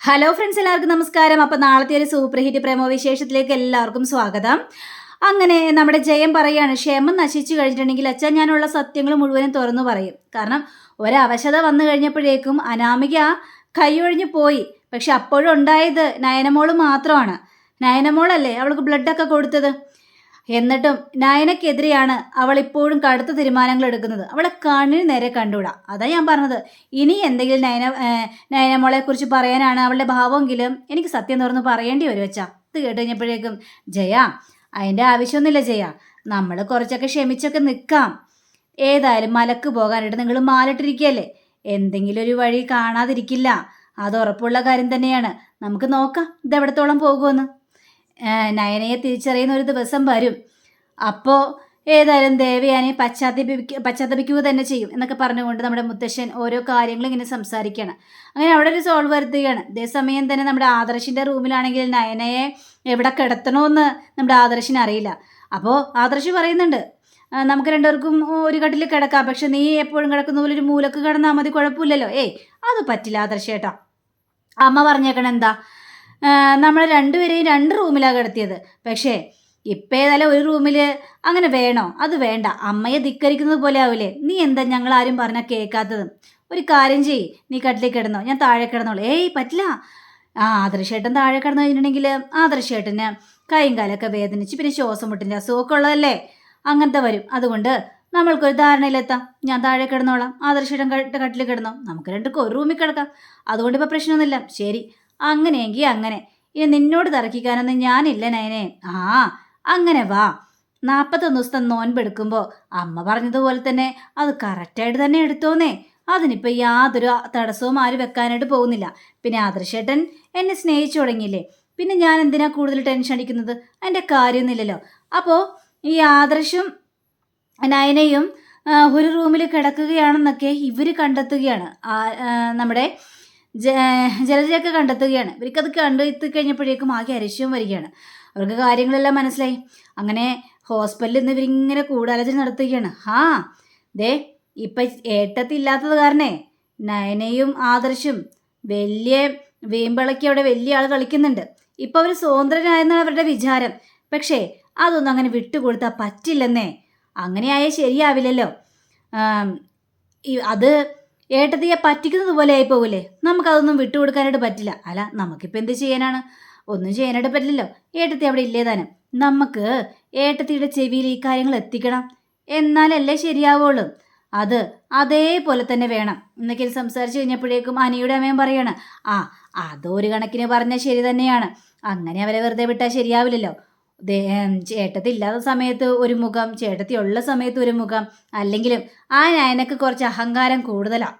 Hello friends എല്ലാവർക്കും നമസ്കാരം. അപ്പം നാളത്തെ ഒരു സൂപ്പർ ഹിറ്റ് പ്രേമോ വിശേഷത്തിലേക്ക് എല്ലാവർക്കും സ്വാഗതം. അങ്ങനെ നമ്മുടെ ജയം പറയാണ് ക്ഷേമം നശിച്ചു കഴിഞ്ഞിട്ടുണ്ടെങ്കിൽ അച്ഛൻ ഞാനുള്ള സത്യങ്ങൾ മുഴുവനും തുറന്നു പറയും. കാരണം ഒരവശത വന്നു കഴിഞ്ഞപ്പോഴേക്കും അനാമിക കൈയൊഴിഞ്ഞു പോയി. പക്ഷെ അപ്പോഴും ഉണ്ടായത് നയനമോൾ മാത്രമാണ്. നയനമോളല്ലേ അവൾക്ക് ബ്ലഡൊക്കെ കൊടുത്തത്? എന്നിട്ടും നയനക്കെതിരെയാണ് അവൾ ഇപ്പോഴും കടുത്ത തീരുമാനങ്ങൾ എടുക്കുന്നത്. അവളെ കണ്ണിന് നേരെ കണ്ടുവിടാം. അതാ ഞാൻ പറഞ്ഞത്. ഇനി എന്തെങ്കിലും നയന നയനമോളെ കുറിച്ച് പറയാനാണ് അവളുടെ ഭാവമെങ്കിലും എനിക്ക് സത്യം തുറന്ന് പറയേണ്ടി വരും വെച്ചാ ഇത് കേട്ടുകഴിഞ്ഞപ്പോഴേക്കും ജയ അതിന്റെ ആവശ്യമൊന്നുമില്ല ജയ. നമ്മൾ കുറച്ചൊക്കെ ക്ഷമിച്ചൊക്കെ നിൽക്കാം ഏതായാലും മലക്ക് പോകാനായിട്ട് നിങ്ങൾ മാലിട്ടിരിക്കുകയല്ലേ എന്തെങ്കിലും ഒരു വഴി കാണാതിരിക്കില്ല. അത് ഉറപ്പുള്ള കാര്യം തന്നെയാണ്. നമുക്ക് നോക്കാം. ഇതെവിടത്തോളം പോകുമെന്ന്. നയനയെ തിരിച്ചറിയുന്ന ഒരു ദിവസം വരും. അപ്പോൾ ഏതായാലും ദേവയാനെ പശ്ചാത്തപിക്ക പശ്ചാത്തപിക്കുക തന്നെ ചെയ്യും എന്നൊക്കെ പറഞ്ഞുകൊണ്ട് നമ്മുടെ മുത്തശ്ശൻ ഓരോ കാര്യങ്ങൾ ഇങ്ങനെ സംസാരിക്കുകയാണ് അങ്ങനെ അവിടെ ഒരു സോൾവ് വരുത്തുകയാണ്. അതേസമയം തന്നെ നമ്മുടെ ആദർശിന്റെ റൂമിലാണെങ്കിൽ നയനയെ എവിടെ കിടത്തണമെന്ന് നമ്മുടെ ആദർശിന് അറിയില്ല. അപ്പോൾ ആദർശ് പറയുന്നുണ്ട് നമുക്ക് രണ്ടുപേർക്കും ഒരു കട്ടിൽ കിടക്കാം. പക്ഷെ നീ എപ്പോഴും കിടക്കുന്ന പോലെ ഒരു മൂലക്ക് കിടന്നാൽ മതി കുഴപ്പമില്ലല്ലോ. ഏയ് അത് പറ്റില്ല ആദർശേട്ടാ അമ്മ പറഞ്ഞേക്കണം എന്താ? നമ്മൾ രണ്ടുപേരെയും രണ്ട് റൂമിലാണ് കിടത്തിയത്. പക്ഷേ ഇപ്പം ഏതായാലും ഒരു റൂമിൽ അങ്ങനെ വേണോ? അത് വേണ്ട. അമ്മയെ ധിക്കരിക്കുന്നത് പോലെ ആവില്ലേ നീ എന്താ ഞങ്ങൾ ആരും പറഞ്ഞാൽ കേൾക്കാത്തത്? ഒരു കാര്യം ചെയ്യ്. നീ കട്ടിലേക്ക് കിടന്നോ. ഞാൻ താഴെ കിടന്നോളൂ. ഏയ് പറ്റില്ല. ആ ആദർശേട്ടൻ താഴെ കിടന്നു കഴിഞ്ഞിട്ടുണ്ടെങ്കിൽ ആദർശേട്ടന് കൈയും കാലൊക്കെ വേദനിച്ച് പിന്നെ ശ്വാസം മുട്ടിന്റെ അസുഖമൊക്കെ ഉള്ളതല്ലേ? അങ്ങനത്തെ വരും. അതുകൊണ്ട് നമ്മൾക്കൊരു ധാരണയിലെത്താം. ഞാൻ താഴെ കിടന്നോളാം. ആദർശേട്ടൻ കട്ട് കട്ടിൽ കിടന്നോ. നമുക്ക് രണ്ടുപേർക്കും ഒരു റൂമിൽ കിടക്കാം. അതുകൊണ്ട് ഇപ്പോൾ പ്രശ്നമൊന്നുമില്ല. ശരി. അങ്ങനെയെങ്കിൽ അങ്ങനെ. ഇനി നിന്നോട് തർക്കിക്കാനൊന്നും ഞാനില്ല നയനെ. ആ അങ്ങനെ വാ. നാൽപ്പത്തൊന്ന് ദിവസത്തെ നോൻപെടുക്കുമ്പോൾ അമ്മ പറഞ്ഞതുപോലെ തന്നെ അത് കറക്റ്റായിട്ട് തന്നെ എടുത്തോന്നേ. അതിനിപ്പോൾ യാതൊരു തടസ്സവും ആരും വെക്കാനായിട്ട് പോകുന്നില്ല. പിന്നെ ആദർശേട്ടൻ എന്നെ സ്നേഹിച്ചു തുടങ്ങിയില്ലേ? പിന്നെ ഞാൻ എന്തിനാ കൂടുതൽ ടെൻഷൻ അടിക്കുന്നത്? അതിന്റെ കാര്യമൊന്നുമില്ലല്ലോ. അപ്പോൾ ഈ ആദർശും നയനയും ഒരു റൂമിൽ കിടക്കുകയാണെന്നൊക്കെ ഇവർ കണ്ടെത്തുകയാണ്. നമ്മുടെ ജലജയൊക്കെ കണ്ടെത്തുകയാണ്. ഇവർക്കത് കണ്ടെത്തി കഴിഞ്ഞപ്പോഴേക്കും ആകെ അരിശ്യവും വരികയാണ്. അവർക്ക് കാര്യങ്ങളെല്ലാം മനസ്സിലായി. അങ്ങനെ ഹോസ്പിറ്റലിൽ നിന്ന് ഇവരിങ്ങനെ കൂടാലോചന നടത്തുകയാണ്. ആ ദേ ഇപ്പം ഏട്ടത്തില്ലാത്തത് കാരണേ നയനയും ആദർശും വലിയ വീമ്പിളക്കി അവിടെ വലിയ ആൾ കളിക്കുന്നുണ്ട്. ഇപ്പം അവർ സ്വതന്ത്രനായെന്നാണ് അവരുടെ വിചാരം. പക്ഷേ അതൊന്നും അങ്ങനെ വിട്ടുകൊടുത്താൽ പറ്റില്ലെന്നേ. അങ്ങനെയായാൽ ശരിയാവില്ലല്ലോ. അത് ഏട്ടത്തിയെ പറ്റിക്കുന്നത് പോലെ ആയി പോകില്ലേ നമുക്കതൊന്നും വിട്ടുകൊടുക്കാനായിട്ട് പറ്റില്ല. അല്ല നമുക്കിപ്പോൾ എന്ത് ചെയ്യാനാണ്? ഒന്നും ചെയ്യാനായിട്ട് പറ്റില്ലല്ലോ. ഏട്ടത്തി അവിടെ ഇല്ലേ താനും? നമുക്ക് ഏട്ടത്തിയുടെ ചെവിയിൽ ഈ കാര്യങ്ങൾ എത്തിക്കണം. എന്നാലല്ലേ ശരിയാവുള്ളൂ. അത് അതേപോലെ തന്നെ വേണം. എന്നൊക്കെ സംസാരിച്ച് കഴിഞ്ഞപ്പോഴേക്കും അനിയുടെ അമ്മയും പറയാണ് ആ അതൊരു കണക്കിന് പറഞ്ഞാൽ ശരി തന്നെയാണ്. അങ്ങനെ അവരെ വെറുതെ വിട്ടാൽ ശരിയാവില്ലല്ലോ. ചേട്ടത്തി ഇല്ലാത്ത സമയത്ത് ഒരു മുഖം ചേട്ടത്തി ഉള്ള സമയത്ത് ഒരു മുഖം അല്ലെങ്കിലും ആ നയനക്ക് കുറച്ച് അഹങ്കാരം കൂടുതലാണ്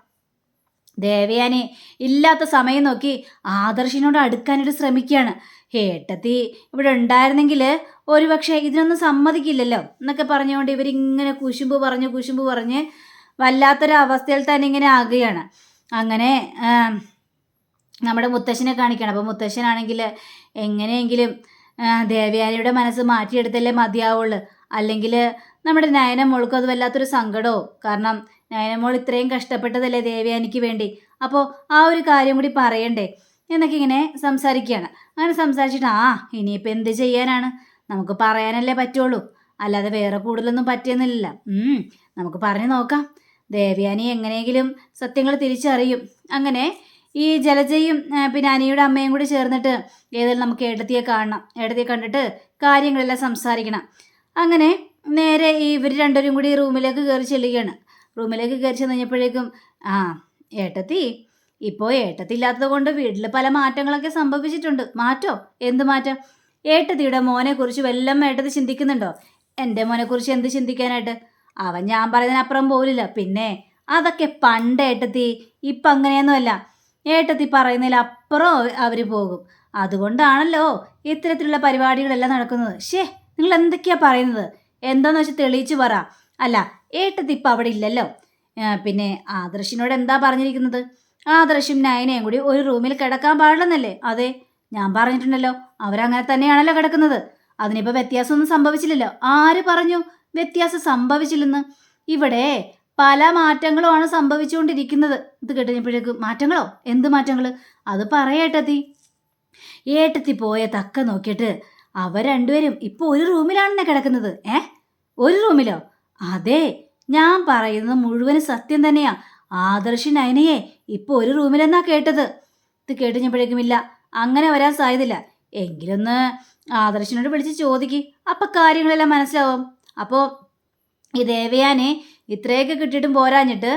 ദേവയാനി ഇല്ലാത്ത സമയം നോക്കി ആദർശിനോട് അടുക്കാനായിട്ട് ശ്രമിക്കുകയാണ്. ഏട്ടത്തി ഇവിടെ ഉണ്ടായിരുന്നെങ്കിൽ ഒരുപക്ഷെ ഇതിനൊന്നും സമ്മതിക്കില്ലല്ലോ എന്നൊക്കെ പറഞ്ഞുകൊണ്ട് ഇവരിങ്ങനെ കുശുമ്പ് പറഞ്ഞ് കുശുമ്പ് പറഞ്ഞ് വല്ലാത്തൊരവസ്ഥയിൽ തന്നെ ഇങ്ങനെ ആകുകയാണ്. അങ്ങനെ നമ്മുടെ മുത്തശ്ശനെ കാണിക്കണം അപ്പോൾ മുത്തശ്ശനാണെങ്കിൽ എങ്ങനെയെങ്കിലും ദേവയാനിയുടെ മനസ്സ് മാറ്റിയെടുത്തല്ലേ മതിയാവുള്ളൂ. അല്ലെങ്കിൽ നമ്മുടെ നയനമോൾക്കും അത് വല്ലാത്തൊരു സങ്കടവും കാരണം നയനമോൾ ഇത്രയും കഷ്ടപ്പെട്ടതല്ലേ ദേവയാനിക്ക് വേണ്ടി. അപ്പോൾ ആ ഒരു കാര്യം കൂടി പറയണ്ടേ? എന്നൊക്കെ ഇങ്ങനെ സംസാരിക്കുകയാണ്. അങ്ങനെ സംസാരിച്ചിട്ട് ആ ഇനിയിപ്പോൾ എന്ത് ചെയ്യാനാണ്? നമുക്ക് പറയാനല്ലേ പറ്റുള്ളൂ. അല്ലാതെ വേറെ കൂടുതലൊന്നും പറ്റിയെന്നില്ല നമുക്ക് പറഞ്ഞു നോക്കാം. ദേവയാനി എങ്ങനെയെങ്കിലും സത്യങ്ങൾ തിരിച്ചറിയും. അങ്ങനെ ഈ ജലജയും പിന്നെ അനിയുടെ അമ്മയും കൂടി ചേർന്നിട്ട് ഏതായാലും നമുക്ക് എടത്തിയെ കാണണം. എടത്തിയെ കണ്ടിട്ട് കാര്യങ്ങളെല്ലാം സംസാരിക്കണം. അങ്ങനെ നേരെ ഈ ഇവർ രണ്ടുപേരും കൂടി റൂമിലേക്ക് കയറി ചെല്ലുകയാണ്. റൂമിലേക്ക് കയറി ചെന്ന് കഴിഞ്ഞപ്പോഴേക്കും ആ ഏട്ടത്തി ഇപ്പോൾ ഏട്ടത്തി ഇല്ലാത്തത് കൊണ്ട് വീട്ടിൽ പല മാറ്റങ്ങളൊക്കെ സംഭവിച്ചിട്ടുണ്ട്. മാറ്റോ? എന്ത് മാറ്റം? ഏട്ടത്തിയുടെ മോനെക്കുറിച്ച് വല്ലതും ഏട്ടത്തി ചിന്തിക്കുന്നുണ്ടോ? എന്റെ മോനെക്കുറിച്ച് എന്ത് ചിന്തിക്കാനായിട്ട്? അവൻ ഞാൻ പറയുന്നതിനപ്പുറം പോലില്ല പിന്നെ അതൊക്കെ പണ്ട് ഏട്ടത്തി ഇപ്പം അങ്ങനെയൊന്നുമല്ല ഏട്ടത്തി പറയുന്നതിൽ അപ്പുറം അവർ പോകും. അതുകൊണ്ടാണല്ലോ ഇത്തരത്തിലുള്ള പരിപാടികളെല്ലാം നടക്കുന്നത്. ഷേ നിങ്ങൾ എന്തൊക്കെയാ പറയുന്നത്? എന്താന്ന് വെച്ചാൽ തെളിയിച്ചു പറ. അല്ല ഏട്ടത്തി ഇപ്പം അവിടെ ഇല്ലല്ലോ. പിന്നെ ആദർശിനോട് എന്താ പറഞ്ഞിരിക്കുന്നത്? ആദർശും നയനയും കൂടി ഒരു റൂമിൽ കിടക്കാൻ പാടില്ലെന്നല്ലേ? അതെ ഞാൻ പറഞ്ഞിട്ടുണ്ടല്ലോ. അവരങ്ങനെ തന്നെയാണല്ലോ കിടക്കുന്നത്. അതിനിപ്പോൾ വ്യത്യാസമൊന്നും സംഭവിച്ചില്ലല്ലോ. ആര് പറഞ്ഞു വ്യത്യാസം സംഭവിച്ചില്ലെന്ന്? ഇവിടെ പല മാറ്റങ്ങളുമാണ് സംഭവിച്ചുകൊണ്ടിരിക്കുന്നത്. ഇത് കേട്ടപ്പോഴേക്ക് മാറ്റങ്ങളോ? എന്ത് മാറ്റങ്ങൾ അത് പറയേട്ടത്തി ഏട്ടത്തി. പോയ തക്ക നോക്കിയിട്ട് അവർ രണ്ടുപേരും ഇപ്പോൾ ഒരു റൂമിലാണെന്നെ കിടക്കുന്നത് ഏ? ഒരു റൂമിലോ? അതെ ഞാൻ പറയുന്നത് മുഴുവൻ സത്യം തന്നെയാ. ആദർശ് നയനയെ ഇപ്പോൾ ഒരു റൂമിലെന്നാ കേട്ടത്. ഇത് കേട്ടുകഴിഞ്ഞപ്പോഴേക്കും ഇല്ല അങ്ങനെ വരാൻ സാധ്യതയില്ല. എങ്കിലൊന്ന് ആദർശിനോട് വിളിച്ച് ചോദിക്ക്. അപ്പൊ കാര്യങ്ങളെല്ലാം മനസ്സിലാവും. അപ്പോൾ ഈ ദേവയാനെ ഇത്രയൊക്കെ കിട്ടിയിട്ടും പോരാഞ്ഞിട്ട്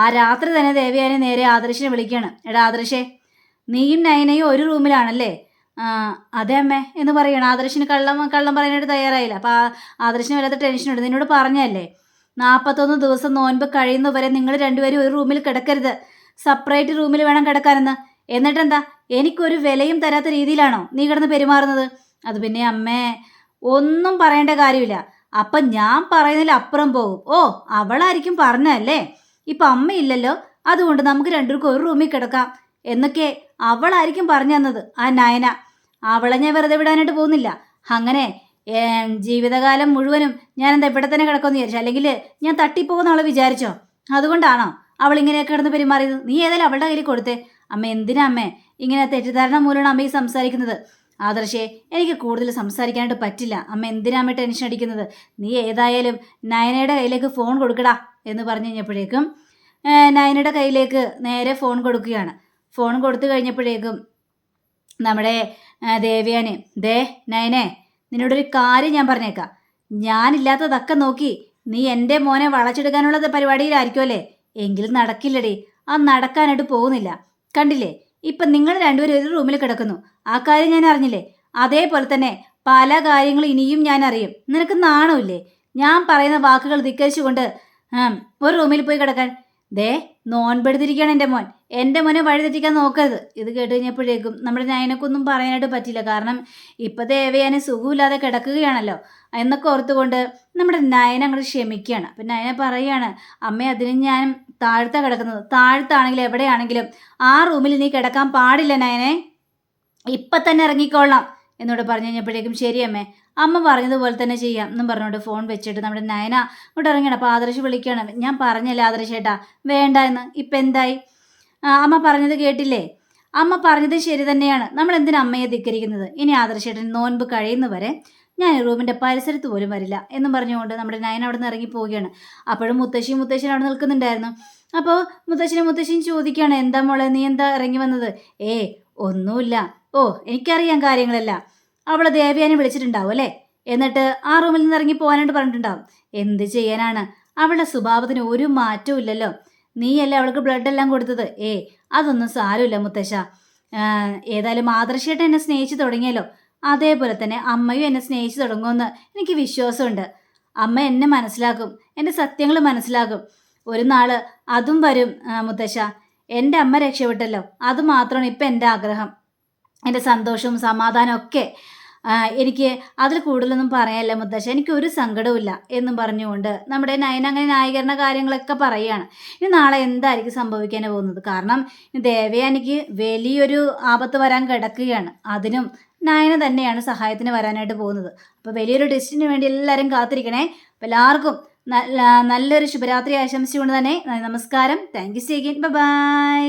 ആ രാത്രി തന്നെ ദേവയാനെ നേരെ ആദർശിനെ വിളിക്കുകയാണ്. എടാ ആദർശേ നീയും നയനയും ഒരു റൂമിലാണല്ലേ? അതെ അമ്മേ എന്ന് പറയണം. ആദർശിന് കള്ളം കള്ളം പറയാനായിട്ട് തയ്യാറായില്ല. അപ്പോൾ ആദർശിന് വല്ലാത്ത ടെൻഷനുണ്ട് നിന്നോട് പറഞ്ഞല്ലേ നാൽപ്പത്തൊന്ന് ദിവസം നോൻപ് കഴിയുന്നവരെ നിങ്ങൾ രണ്ടുപേരും ഒരു റൂമിൽ കിടക്കരുത്. സെപ്പറേറ്റ് റൂമിൽ വേണം കിടക്കാനെന്ന്. എന്നിട്ടെന്താ? എനിക്കൊരു വിലയും തരാത്ത രീതിയിലാണോ നീ കിടന്ന് പെരുമാറുന്നത്? അത് പിന്നെ അമ്മേ ഒന്നും പറയേണ്ട കാര്യമില്ല. അപ്പം ഞാൻ പറയുന്നതിൽ അപ്പുറം പോകും. ഓ അവളായിരിക്കും പറഞ്ഞല്ലേ ഇപ്പം അമ്മയില്ലല്ലോ അതുകൊണ്ട് നമുക്ക് രണ്ടുപേർക്കും ഒരു റൂമിൽ കിടക്കാം. എന്നൊക്കെ അവളായിരിക്കും പറഞ്ഞു തന്നത് ആ നയന. അവളെ ഞാൻ വെറുതെ വിടാനായിട്ട് പോകുന്നില്ല. അങ്ങനെ ജീവിതകാലം മുഴുവനും ഞാൻ എന്താ ഇവിടെ തന്നെ കിടക്കുമെന്ന് വിചാരിച്ചു? അല്ലെങ്കിൽ ഞാൻ തട്ടിപ്പോകുന്ന അവളെ വിചാരിച്ചോ? അതുകൊണ്ടാണോ അവൾ ഇങ്ങനെയൊക്കെ കിടന്ന് പെരുമാറിയത്? നീ ഏതായാലും അവളുടെ കയ്യിൽ കൊടുത്തേ. അമ്മ എന്തിനാ അമ്മേ ഇങ്ങനെ തെറ്റിദ്ധാരണ മൂലമാണ് അമ്മ ഈ സംസാരിക്കുന്നത്? ആദർശേ എനിക്ക് കൂടുതൽ സംസാരിക്കാനായിട്ട് പറ്റില്ല. അമ്മ എന്തിനാമ്മ ടെൻഷൻ അടിക്കുന്നത്? നീ ഏതായാലും നയനയുടെ കയ്യിലേക്ക് ഫോൺ കൊടുക്കടാ എന്ന് പറഞ്ഞു കഴിഞ്ഞപ്പോഴേക്കും നയനയുടെ കയ്യിലേക്ക് നേരെ ഫോൺ കൊടുക്കുകയാണ്. ഫോൺ കൊടുത്തു കഴിഞ്ഞപ്പോഴേക്കും നമ്മുടെ ദേവ്യാനെ ദേ നയനെ നിന്നോടൊരു കാര്യം ഞാൻ പറഞ്ഞേക്കാം. ഞാനില്ലാത്തതൊക്കെ നോക്കി നീ എന്റെ മോനെ വളച്ചെടുക്കാനുള്ള പരിപാടിയിലായിരിക്കുമല്ലേ എങ്കിലും നടക്കില്ലടി. ആ നടക്കാനായിട്ട് പോകുന്നില്ല. കണ്ടില്ലേ? ഇപ്പം നിങ്ങൾ രണ്ടുപേരും ഒരു റൂമിൽ കിടക്കുന്നു. ആ കാര്യം ഞാൻ അറിഞ്ഞില്ലേ? അതേപോലെ തന്നെ പല കാര്യങ്ങളും ഇനിയും ഞാൻ അറിയും. നിനക്ക് നാണമില്ലേ? ഞാൻ പറയുന്ന വാക്കുകൾ ധിക്കരിച്ചുകൊണ്ട് ഒരു റൂമിൽ പോയി കിടക്കാൻ ദേ നോൻപെടുത്തിരിക്കുകയാണ് എന്റെ മോൻ. എന്റെ മോനെ വഴിതെറ്റിക്കാൻ നോക്കരുത്. ഇത് കേട്ട് കഴിഞ്ഞപ്പോഴേക്കും നമ്മുടെ നയനക്കൊന്നും പറയാനായിട്ട് പറ്റില്ല കാരണം ഇപ്പോൾ ദേവയാനെ സുഖമില്ലാതെ കിടക്കുകയാണല്ലോ. എന്നൊക്കെ ഓർത്തുകൊണ്ട് നമ്മുടെ നയന അങ്ങോട്ട് ക്ഷമിക്കുകയാണ്. അപ്പം നയന പറയുകയാണ് അമ്മ അതിന് ഞാൻ താഴ്ത്ത കിടക്കുന്നത്. താഴ്ത്താണെങ്കിലും എവിടെയാണെങ്കിലും ആ റൂമിൽ നീ കിടക്കാൻ പാടില്ല നയനെ. ഇപ്പം തന്നെ ഇറങ്ങിക്കൊള്ളാം എന്നോട് പറഞ്ഞു കഴിഞ്ഞപ്പോഴേക്കും ശരി അമ്മേ പറഞ്ഞതുപോലെ തന്നെ ചെയ്യാം എന്നും പറഞ്ഞുകൊണ്ട് ഫോൺ വെച്ചിട്ട് നമ്മുടെ നയന ഇങ്ങോട്ട് ഇറങ്ങിയാണ് അപ്പോൾ ആദർശ് വിളിക്കുകയാണ്. ഞാൻ പറഞ്ഞല്ലേ ആദർശ് ചേട്ടാ വേണ്ട എന്ന്. ഇപ്പം എന്തായി? അമ്മ പറഞ്ഞത് കേട്ടില്ലേ? അമ്മ പറഞ്ഞത് ശരി തന്നെയാണ്. നമ്മൾ എന്തിനാ അമ്മയെ ധിക്കരിക്കുന്നത്? ഇനി ആദർശേട്ടൻ നോൻപ് കഴിയുന്നവരെ ഞാൻ റൂമിന്റെ പരിസരത്ത് പോലും വരില്ല എന്നും പറഞ്ഞുകൊണ്ട് നമ്മുടെ നയൻ അവിടെ നിന്ന് ഇറങ്ങി പോവുകയാണ്. അപ്പോഴും മുത്തശ്ശിയും മുത്തശ്ശനും അവിടെ നിൽക്കുന്നുണ്ടായിരുന്നു. അപ്പോൾ മുത്തശ്ശനും മുത്തശ്ശിയും ചോദിക്കുകയാണ് എന്താ മോളെ നീ എന്താ ഇറങ്ങി വന്നത്? ഏ ഒന്നുമില്ല. ഓ എനിക്കറിയാം കാര്യങ്ങളെല്ലാം. അവളെ ദേവയാനെ വിളിച്ചിട്ടുണ്ടാവും അല്ലേ? എന്നിട്ട് ആ റൂമിൽ നിന്ന് ഇറങ്ങി പോകാനായിട്ട് പറഞ്ഞിട്ടുണ്ടാവും. എന്ത് ചെയ്യാനാണ്? അവളുടെ സ്വഭാവത്തിന് ഒരു മാറ്റവും ഇല്ലല്ലോ. നീയല്ലേ അവൾക്ക് ബ്ലഡ് എല്ലാം കൊടുത്തത്? ഏ അതൊന്നും സാരമില്ല മുത്തശ്ശ. ഏതായാലും മാതൃശ്ശിയായിട്ട് എന്നെ സ്നേഹിച്ചു തുടങ്ങിയല്ലോ. അതേപോലെ തന്നെ അമ്മയും എന്നെ സ്നേഹിച്ചു തുടങ്ങുമെന്ന് എനിക്ക് വിശ്വാസമുണ്ട്. അമ്മ എന്നെ മനസ്സിലാക്കും എന്റെ സത്യങ്ങൾ മനസ്സിലാക്കും. ഒരു നാൾ അതും വരും മുത്തശ്ശ. എന്റെ അമ്മ രക്ഷപ്പെട്ടല്ലോ. അത് മാത്രമാണ് ഇപ്പം എന്റെ ആഗ്രഹം. എന്റെ സന്തോഷവും സമാധാനവും ഒക്കെ എനിക്ക് അതിൽ കൂടുതലൊന്നും പറയാനില്ല മുത്തശ്ശ. എനിക്ക് ഒരു സങ്കടവുമില്ല എന്നും പറഞ്ഞുകൊണ്ട് നമ്മുടെ നയന അങ്ങനെ ന്യായീകരണ കാര്യങ്ങളൊക്കെ പറയുകയാണ്. ഇനി നാളെ എന്തായിരിക്കും സംഭവിക്കാൻ പോകുന്നത്? കാരണം ദേവയാനിക്ക് വലിയൊരു ആപത്ത് വരാൻ കിടക്കുകയാണ്. അതിനും നയന തന്നെയാണ് സഹായത്തിന് വരാനായിട്ട് പോകുന്നത്. അപ്പോൾ വലിയൊരു ടെസ്റ്റിന് വേണ്ടി എല്ലാവരും കാത്തിരിക്കണേ. അപ്പോൾ എല്ലാവർക്കും നല്ല നല്ലൊരു ശുഭരാത്രി ആശംസിച്ചുകൊണ്ട് തന്നെ നമസ്കാരം. Thank you സീഗിൻ by